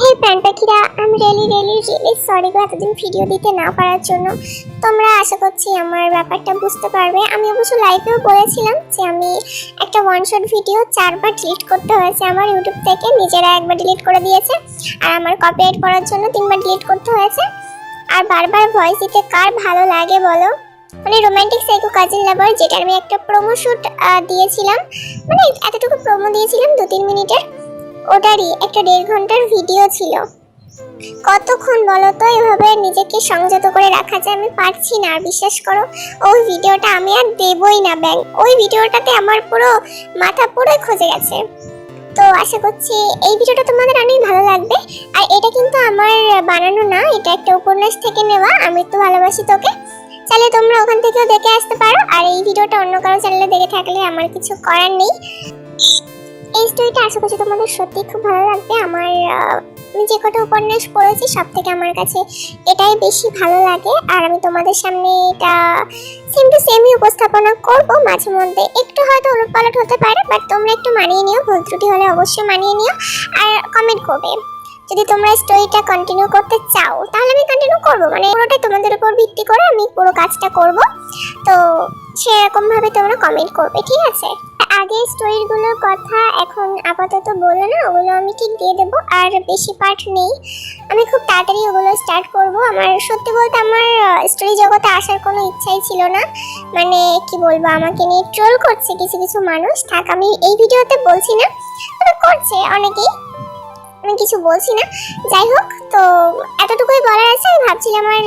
হে প্রাণ পাখিরা আমি রেলি রেলি রেলি সরি গো এতদিন ভিডিও দিতে না পারার জন্য। তোমরা আশা করছি আমার ব্যাপারটা বুঝতে পারবে। আমি অবশ্য লাইভেও বলেছিলাম যে আমি একটা ওয়ান শট ভিডিও চারবার ডিলিট করতে হয়েছে আমার ইউটিউব থেকে। নিজেরা একবার ডিলিট করে দিয়েছে। আর আমার কপিরাইট করার জন্য তিনবার ডিলিট করতে হয়েছে। আর বারবার ভয়েস দিতে কার ভালো লাগে বলো? মানে রোমান্টিক সাইকো কাজিন লাভার যেটা আমি একটা প্রোমো শুট দিয়েছিলাম। মানে এতটুকু প্রোমো দিয়েছিলাম দু তিন মিনিটের। ওটারই একটা দেড় ঘণ্টার ভিডিও ছিল। কতক্ষণ বলো তো, এভাবে নিজেকে সংযত করে রাখা যায় আমি পারছি না। আর বিশ্বাস করো, ওই ভিডিওটা আমি আর দেবই না, ব্যাং। ওই ভিডিওটাতে আমার পুরো মাথা পুরোই খজে গেছে। তো আশা করছি এই ভিডিওটা তোমাদের অনেক ভালো লাগবে। আর এটা কিন্তু আমার বানানো না, এটা একটা উপন্যাস থেকে নেওয়া। আমি তো ভালোবাসি তোকে। চাইলে তোমরা ওখান থেকেও দেখে আসতে পারো। আর এই ভিডিওটা অন্য কারও চ্যানেলে দেখে থাকলে আমার কিছু করার নেই। এই স্টোরিটা আশা করছি তোমাদের সত্যি খুব ভালো লাগবে। আমার আমি যে কটা উপন্যাস পড়েছি সব থেকে আমার কাছে এটাই বেশি ভালো লাগে। আর আমি তোমাদের সামনে এটা সেম টু সেমই উপস্থাপনা করব মাঝে মধ্যে। একটু হয়তো উলটপালট হতে পারে বাট তোমরা একটু মানিয়ে নিও। ভুল ত্রুটি হলে অবশ্যই মানিয়ে নিও। আর কমেন্ট করবে। যদি তোমরা স্টোরিটা কন্টিনিউ করতে চাও, তাহলে আমি কন্টিনিউ করব। মানে পুরোটাই তোমাদের উপর ভিত্তি করে আমি পুরো কাজটা করব। তো সেরকমভাবে তোমরা কমেন্ট করবে, ঠিক আছে? আগের স্টোরিগুলোর কথা এখন আপাতত বলে না, ওগুলো আমি ঠিক দিয়ে দেবো, আর বেশি পার্ট নেই। আমি খুব তাড়াতাড়ি ওগুলো স্টার্ট করব। আমার সত্যি বলতে আমার স্টোরি জগতে আসার কোনো ইচ্ছাই ছিল না। মানে কি বলব, আমাকে নিয়ে ট্রোল করছে কিছু কিছু মানুষ। থাক, আমি এই ভিডিওতে বলছি না, তবে করছে অনেকেই। আমি কিছু বলছি না। যাই হোক, তো এতটুকুই বলার আছে। আমি ভাবছিলাম আর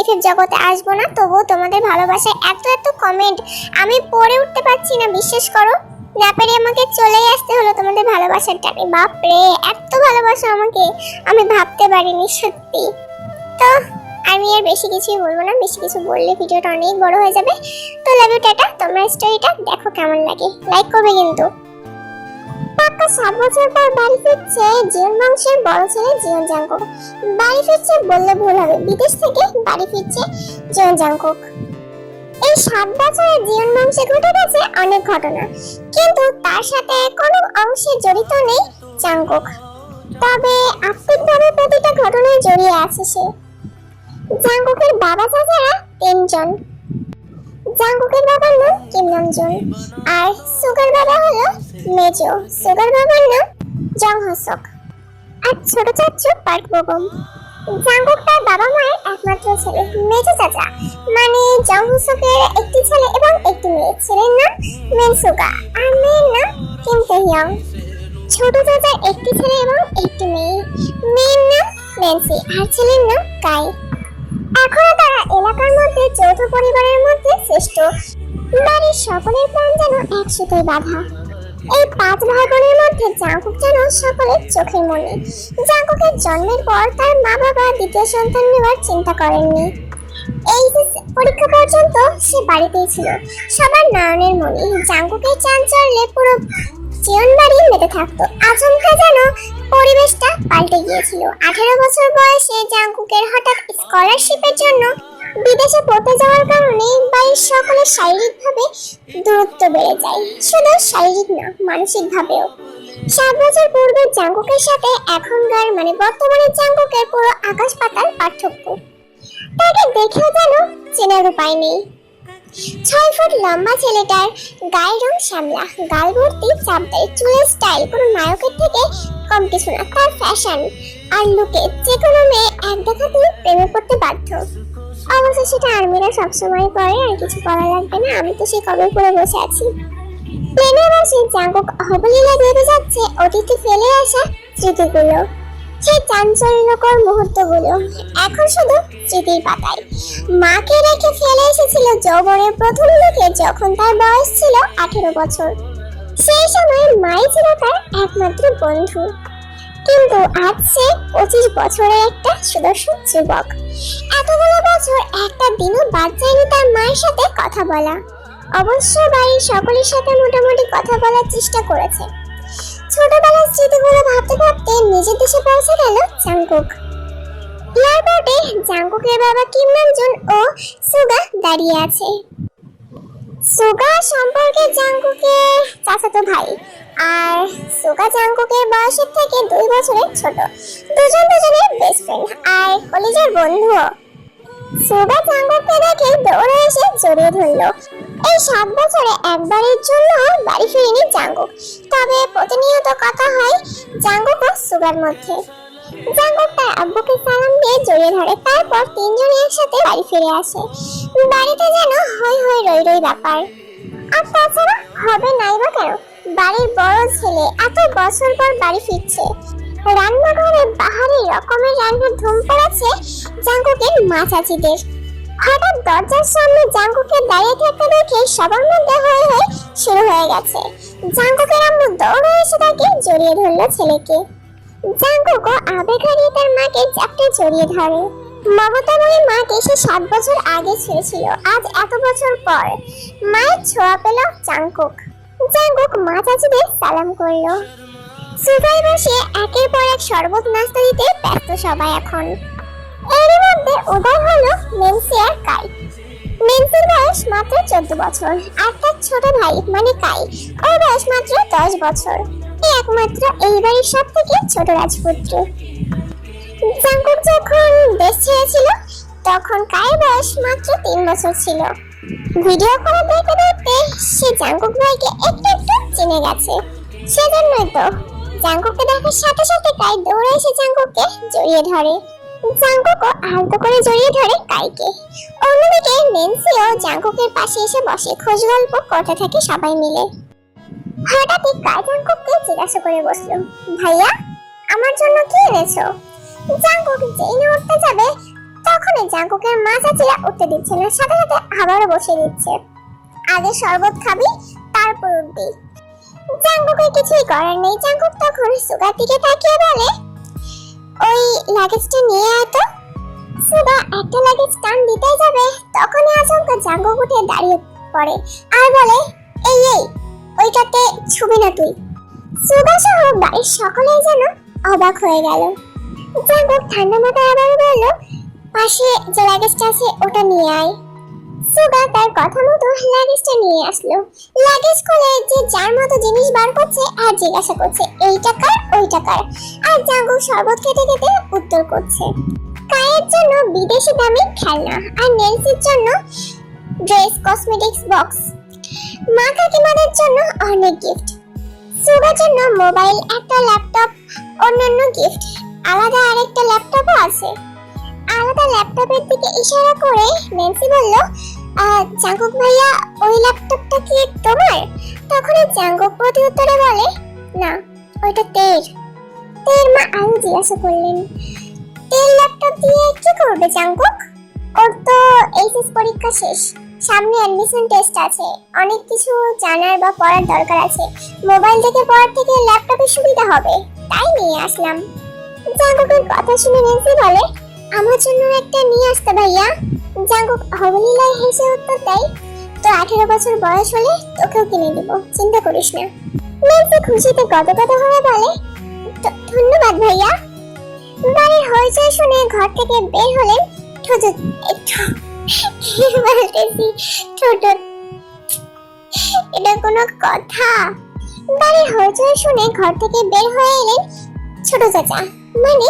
এফএফ জগতে আসব না। তবুও তোমাদের ভালোবাসায় এত এত কমেন্ট আমি পড়ে উঠতে পারছি না, বিশ্বাস করো। না পেরে আমাকে চলেই আসতে হলো তোমাদের ভালোবাসার টানে। বাপরে, এত ভালোবাসা আমাকে। আমি ভাবতে পারিনি, সত্যি। তো আমি আর বেশি কিছুই বলব না। বেশি কিছু বললে ভিডিওটা অনেক বড় হয়ে যাবে। তো লাভ ইউ টাটা। তোমরা স্টোরিটা দেখো কেমন লাগে। লাইক করবে কিন্তু। পাক্কা সাত বছর পর বাড়ি ফিরছে জীবন বংশের বড় ছেলে জীবন জাঙ্কুক বাড়ি ফিরছে বললে ভুল হবে, বিদেশ থেকে বাড়ি ফিরছে জীবন জাঙ্কুক এই সাত বছরে জীবন বংশে ঘটে গেছে অনেক ঘটনা, কিন্তু তার সাথে কোনো অংশে জড়িত নেই জাঙ্কুক তবে আত্মিকভাবে প্রতিটা ঘটনায় জড়িয়ে আছে সে। জাঙ্কুকের বাবা চাচারা তিনজন। জাঙ্কুকের বাবার নাম কিম নামজুন আর সুগার বাবা হলো মেজো। সুগার বাবার নাম জং হসক আর ছোট চাচু পার্ক বগম। জাঙ্কুক তার বাবা মায়ের একমাত্র ছেলে, মেজো চাচা। মানে জং হসকের একটি ছেলে এবং একটি মেয়ে। ছেলের নাম মেনসুগা, আর মেয়ের নাম কিম তেহিয়ং ছোট চাচার একটি ছেলে এবং একটি মেয়ে। মেয়ের নাম ন্যান্সি আর ছেলের নাম কাই। এখনও তারা এলাকার মধ্যে সকলের প্রাণ যেন এক সুতোয় বাঁধা। এই পাঁচ ভাই বোনের মধ্যে জাঙ্কুক যেন সকলের চোখের মনে। জাঙ্কুকের জন্মের পর তার মা বাবা দ্বিতীয় সন্তান নেওয়ার চিন্তা করেননি। এই পরীক্ষা পর্যন্ত সে বাড়িতেই ছিল। সবার নয়নের মনে জাঙ্কুকের চাঞ্চল্যে পুরো জীবন বাড়ি মেতে থাকতো। আচমকা যেন পাল্টে গিয়েছিল। আঠেরো বছর বয়সে জাঙ্কুকের হঠাৎ স্কলারশিপের জন্য বিদেশে পড়তে যাওয়ার কারণে বাড়ির সকলের শারীরিকভাবে দূরত্ব বেড়ে যায়। শুধু শারীরিক না, মানসিকভাবেও। সাত বছর পূর্বে জাঙ্কুকের সাথে এখনকার মানে বর্তমানে জাঙ্কুকের পুরো আকাশ পাতাল পার্থক্য। তাকে দেখেও যেন চেনার উপায় নেই। ছয় ফুট লম্বা ছেলেটার গায়ের রং শ্যামলা গাল ভর্তি চুলের স্টাইল কোনো নায়কের থেকে কম কিছু না, তার ফ্যাশন আর লুকে যে কোনো মেয়ে এক দেখাতেই প্রেমে পড়তে বাধ্য। অবশ্য সেটা আর্মিরা সবসময় করে, আর কিছু করা লাগবে না, আমি তো সেই কবে পরে বসে আছি। প্লেনে বসে জাঙ্কুক অবলীলা ভেবে যাচ্ছে, অতীতে ফেলে আসা স্মৃতিগুলো। সেই চাঞ্চল্যকর মুহূর্তগুলো, এখন শুধু স্মৃতির পাতায়। মাকে রেখে ফেলে এসেছিল যৌবনের প্রথম দিকে যখন তার বয়স ছিল আঠেরো বছর। সেই সময় মাই ছিল তার একমাত্র বন্ধু। কিন্তু আজ সে পঁচিশ বছরের একটা সুদর্শন যুবক। এতগুলো বছর একটা দিনও বাদ যায়নি তার মায়ের সাথে কথা বলা। অবশ্য বাড়ির সকলের সাথে মোটামুটি কথা বলার চেষ্টা করেছে। ছোটবেলার স্মৃতিগুলো ভাবতে ভাবতে নিজের দেশে পৌঁছে গেল জাঙ্কুক এয়ারপোর্টে জাঙ্কুকের বাবা কিম নামজুন ও সুগা দাঁড়িয়ে আছে। সুগা সম্পর্কে জাঙ্কুকের চাচাতো ভাই। আর সুগা জাঙ্কুকের বয়সের থেকে দুই বছরের ছোট। দুজন দুজনের বেস্ট ফ্রেন্ড আর কলেজের বন্ধুও। সুগা জাঙ্কুককে দেখে দৌড়ে এসে জড়িয়ে ধরলো। এই সাত বছরে একবারের জন্য বাড়ি ফিরেনি জাঙ্কুক। তবে প্রতিনিয়ত কথা হয় জাঙ্কুক ও সুগার মধ্যে। জাঙ্কুক তার আব্বুকে সালাম দিয়ে জড়িয়ে ধরে। তারপর তিনজনই একসাথে বাড়ি ফিরে আসে। বাড়িতে যেন হই হই রই রই ব্যাপার। আর তাছাড়া হবে নাই বা কেন? বাড়ির বড় ছেলে এত বছর পর বাড়ি ফিরছে। রান্নাঘরে বাহারি রকমের রান্নার ধুম পড়েছে জাঙ্কুকের মা চাচিদের। হঠাৎ দরজার সামনে জাঙ্কুকে দাঁড়িয়ে থাকতে দেখে সবার মধ্যে হয়ে হয়ে শুরু হয়ে গেছে। জাঙ্কুকের আম্মু দৌড়ে এসে তাকে জড়িয়ে ধরলো ছেলেকে। জাঙ্কুকও আবেগ হারিয়ে তার মাকে চাপটে জড়িয়ে ধরে। মমতাময়ী মাকে সে সাত বছর আগে ছেড়েছিল। আজ এত বছর পর মায়ের ছোঁয়া পেল জাঙ্কুক জাঙ্কুক মা চাচিদের সালাম করল। সুফাই বসে একের পর এক শরবত নাস্তা দিতে ব্যস্ত সবাই এখন। এরই মধ্যে উদয় হলো মেন্সি আর কাই মেন্সির বয়স মাত্র চোদ্দ বছর, আর তার ছোট ভাই মানে কাই। ওর বয়স মাত্র দশ বছর। একমাত্র এই বাড়ির সব থেকে ছোট রাজপুত্র। জাঙ্কুক যখন দেশ ছেড়েছিল, তখন কায়ের বয়স মাত্র তিন বছর ছিল। ভিডিও কলে দেখতে দেখতে সে জাঙ্কুক ভাইকে একটু একটু চিনে গেছে। সেজন্যই তো জাঙ্কুককে দেখার সাথে সাথে কাই দৌড়ে এসে জাঙ্কুককে জড়িয়ে ধরে। জাঙ্কুকও আলতো করে জড়িয়ে ধরে কাইকে। অন্যদিকে নেন্সিও জাঙ্কুকের পাশে এসে বসে। খোঁজ গল্প করতে থাকে সবাই মিলে। হঠাৎই কাই জাঙ্কুককে জিজ্ঞাসা করে বসল, ভাইয়া, আমার জন্য কি এনেছো? জাঙ্কুক যেই না উঠতে যাবে, তখনই জাঙ্কুকের মা চাচিরা উঠতে দিচ্ছে না, সাথে সাথে আবারও বসিয়ে দিচ্ছে। আগে শরবত খাবি, তারপর উঠবি। জাঙ্কুকের কিছুই করার নেই, জাঙ্কুক তখন সুগার দিকে তাকিয়ে বলে, ওই লাগেজটা নিয়ে আয় তো। সুগা একটা লাগেজ টান দিতে যাবে, তখনই আচমকা জাঙ্কুক উঠে দাঁড়িয়ে পড়ে আর বলে, এই এই। ওইটাতে ছবি না তুই। সুগা সহ বাড়ির সকলেই যেন অবাক হয়ে গেল। জাঙ্কুক ঠান্ডা মাথায় আবার বলল, পাশে যে লাগেজটা আছে, ওটা নিয়ে আয়। সুগা তার কথা মতো লাগেজটা নিয়ে আসলো। লাগেজ খুলে যে যার মতো জিনিস বার করছে আর জিজ্ঞাসা করছে এই টাকার ওই টাকার আর জাঙ্গু শরবত খেতে খেতে উত্তর করছে, কায়ের জন্য বিদেশি দামি খেলনা আর নেলসির জন্য ড্রেস কসমেটিক্স বক্স মা কাকিমাদের জন্য অনেক গিফট সুগার জন্য মোবাইল একটা ল্যাপটপ অন্যান্য গিফট আলাদা আরেকটা ল্যাপটপও আছে। আলাদা ল্যাপটপের দিকে ইশারা করে নেন্সি বলল আহ, জাঙ্কুক ভাইয়া ওই ল্যাপটপটা কি তোমার? তখন জাঙ্কুক প্রতি উত্তরে বলে না ওইটা তের। তের মা আরও জিজ্ঞাসা করলেন তের ল্যাপটপ দিয়ে কি করবে জাঙ্কুক? ওর তো এইচএস পরীক্ষা শেষ। সামনে অ্যাডমিশন টেস্ট আছে। অনেক কিছু জানার বা পড়ার দরকার আছে। মোবাইল থেকে পড়ার থেকে ল্যাপটপে সুবিধা হবে। তাই নিয়ে আসলাম। জাঙ্কুকের কথা শুনে নেন্সি বলে, আমার জন্য একটা নিয়ে আসতে ভাইয়া। জাঙ্কুক অবলীলায় হেসে উত্তর দেয়, তো আঠেরো বছর বয়স হলে তোকেও কিনে দিব। চিন্তা করিস না। নেন্সি খুশিতে গদগদ হয়ে বলে ধন্যবাদ ভাইয়া। বাড়ির হইচই শুনে ঘর থেকে বের হলেন ঠোঁট একটু বলতেছি ঠোঁট এটা কোনো কথা। বাড়ির হইচই শুনে ঘর থেকে বের হয়ে এলেন ছোট চাচা। মানে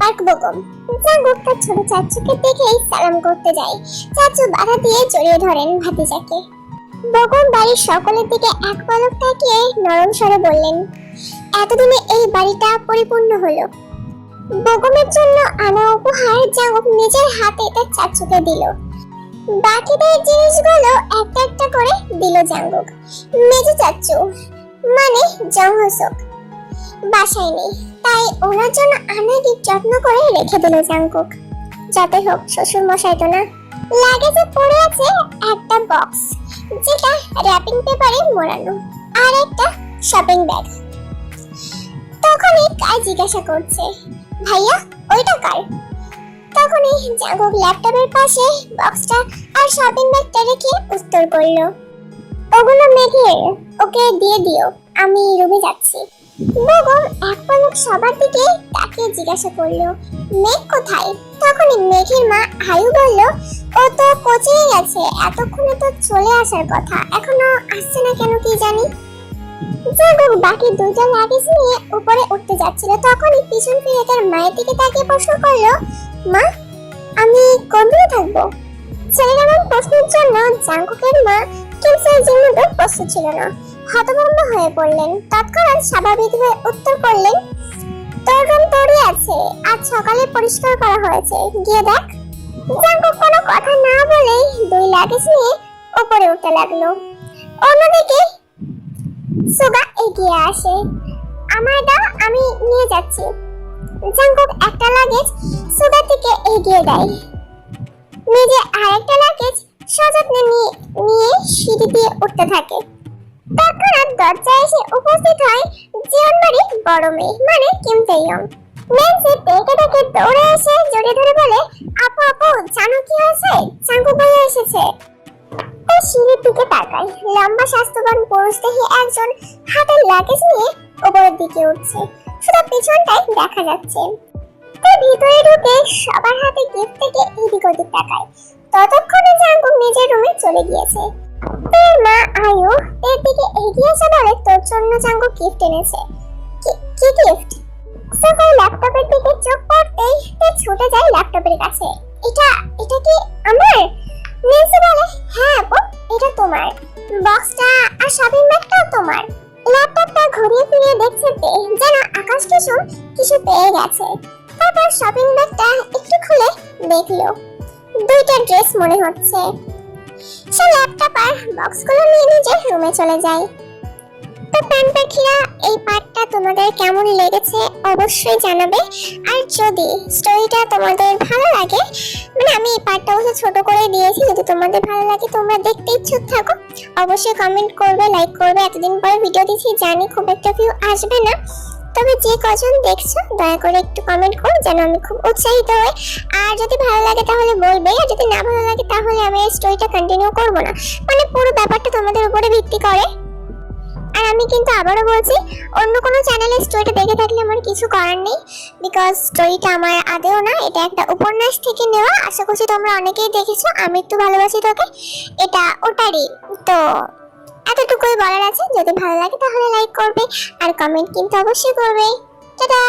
পার্ক বগম জাঙ্গুক তার ছোট চাচুকে দেখেই সালাম করতে যায়। চাচু বাধা দিয়ে জড়িয়ে ধরেন ভাতিজাকে। বগম বাড়ির সকলের দিকে এক পলক তাকিয়ে নরম স্বরে বললেন, এতদিনে এই বাড়িটা পরিপূর্ণ হলো। বগমের জন্য আনা উপহার জাঙ্গুক নিজের হাতে তার চাচুকে দিল। বাকিদের জিনিসগুলো একটা একটা করে দিল জাঙ্গুক। মেজু চাচু মানে জংহসক বাসায় নেই, তাই ওনার জন্য আনাগি যত্ন করে রেখে দিল জাঙ্কুক যাতে হোক, শ্বশুর মশাই তো না। লাগেজে পড়ে আছে একটা বক্স, যেটা র্যাপিং পেপারে মোড়ানো, আর একটা শপিং ব্যাগ তখনই কাজ জিজ্ঞাসা করছে ভাইয়া, ওইটা কার? তখনই জাঙ্কুক ল্যাপটপের পাশে বক্সটা আর শপিং ব্যাগটা রেখে উত্তর করল? ওগুলো মেঘের ওকে দিয়ে দিও, আমি রুমে যাচ্ছি। বেগম এক পলক সবার দিকে তাকিয়ে জিজ্ঞাসা করল, মেঘ কোথায়? তখনই মেঘের মা আয়ু বলল, ও তো কোচিংয়ে গেছে, এতক্ষণে তো চলে আসার কথা, এখনও আসছে না কেন কি জানি? জাগো বাকি দুটো লাগেজ নিয়ে উপরে উঠতে যাচ্ছিল। তখনই পিছন ফিরে তার মায়ের দিকে তাকিয়ে প্রশ্ন করল, মা, আমি কোনদিকে থাকব? ছেলের এমন প্রশ্নের জন্য জাঙ্কুকের মা কিমসের জন্য প্রস্তুত ছিল না। হতভম্ব হয়ে পড়লেন। তৎক্ষণাৎ স্বাভাবিক হয়ে উত্তর করলেন তোর রুম তোরই আছে। আজ সকালে পরিষ্কার করা হয়েছে। গিয়ে দেখ। জাঙ্কুক কোনো কথা না বলেই দুই লাগেজ নিয়ে উপরে উঠতে লাগল। অন্যদিকে সুগা এগিয়ে আসে। আমার দাও, আমি নিয়ে যাচ্ছি। জাঙ্কুক একটা লাগেজ সুগা থেকে এগিয়ে দেয়। নিজে আরেকটা লাগেজ সযত্নে নিয়ে সিঁড়ি দিয়ে উঠতে থাকে। তৎক্ষণাৎ দরজায় এসে উপস্থিত হয় জীবনবাড়ির বড় মেয়ে মানে কিম তেইয়ং মেয়েটি দেখে দেখে দৌড়ে এসে জড়িয়ে ধরে বলে, আপু আপু, জানো কি হয়েছে? চাঙ্কু ভাইয়া এসেছে। ও সিঁড়ির দিকে তাকায় লম্বা স্বাস্থ্যবান পুরুষ দেখে একজন হাতের লাগেজ নিয়ে উপরের দিকে উঠছে। শুধু পিছনটাই দেখা যাচ্ছে। তো ভিতরে ঢুকে সবার হাতে গিফট থেকে এদিক ওদিক তাকায়। ততক্ষণে জাঙ্কুক নিজের রুমে চলে গিয়েছে। তোর মা আয়ু এর দিকে এগিয়ে এসে বলে তোর জন্য জাঙ্কুক গিফট এনেছে। কি- গিফট সকাল ল্যাপটপের দিকে চোখ পড়তেই তে ছুটে যায় ল্যাপটপের কাছে। এটা এটা কি আমার? নেন্সি বলে তোমার বক্সটা আর শপিং ব্যাগটাও তোমার। ল্যাপটপটা ঘুরিয়ে ফিরিয়ে দেখছে তে যেন আকাশ কুসুম কিছু পেয়ে গেছে। তারপর শপিং ব্যাগটা একটু খুলে দেখল। দুইটা ড্রেস মনে হচ্ছে। সে ল্যাপটপ আর বক্সগুলো নিয়ে নিজের রুমে চলে যায়। তো পাখিরা, এই পার্টটা তোমাদের কেমন লেগেছে অবশ্যই জানাবে। আর যদি স্টোরিটা তোমাদের ভালো লাগে মানে আমি এই পার্টটা অবশ্য ছোট করে দিয়েছি, যদি তোমাদের ভালো লাগে তোমরা দেখতে ইচ্ছুক থাকো, অবশ্যই কমেন্ট করবে লাইক করবে। এতদিন ভিডিও দিচ্ছি, জানি খুব একটা ভিউ আসবে না। তবে যে কজন দেখছ, দয়া করে একটু কমেন্ট করো, যেন আমি খুব উৎসাহিত হই। আর যদি ভালো লাগে তাহলে বলবে, আর যদি না ভালো লাগে তাহলে আমি স্টোরিটা কন্টিনিউ করব না। মানে পুরো ব্যাপারটা তোমাদের উপরে ভিত্তি করে। আমি কিন্তু আবারও বলছি, অন্য কোনো চ্যানেলের স্টোরিটা দেখে থাকলে আমার কিছু করার নেই বিকজ স্টোরিটা আমার আদেও না, এটা একটা উপন্যাস থেকে নেওয়া, আশা করছি তোমরা অনেকেই দেখেছ, আমি একটু ভালোবাসি তোকে, এটা ওটারই। তো এতটুকুই বলার আছে, যদি ভালো লাগে তাহলে লাইক করবে, আর কমেন্ট কিন্তু অবশ্যই করবে। টাটা!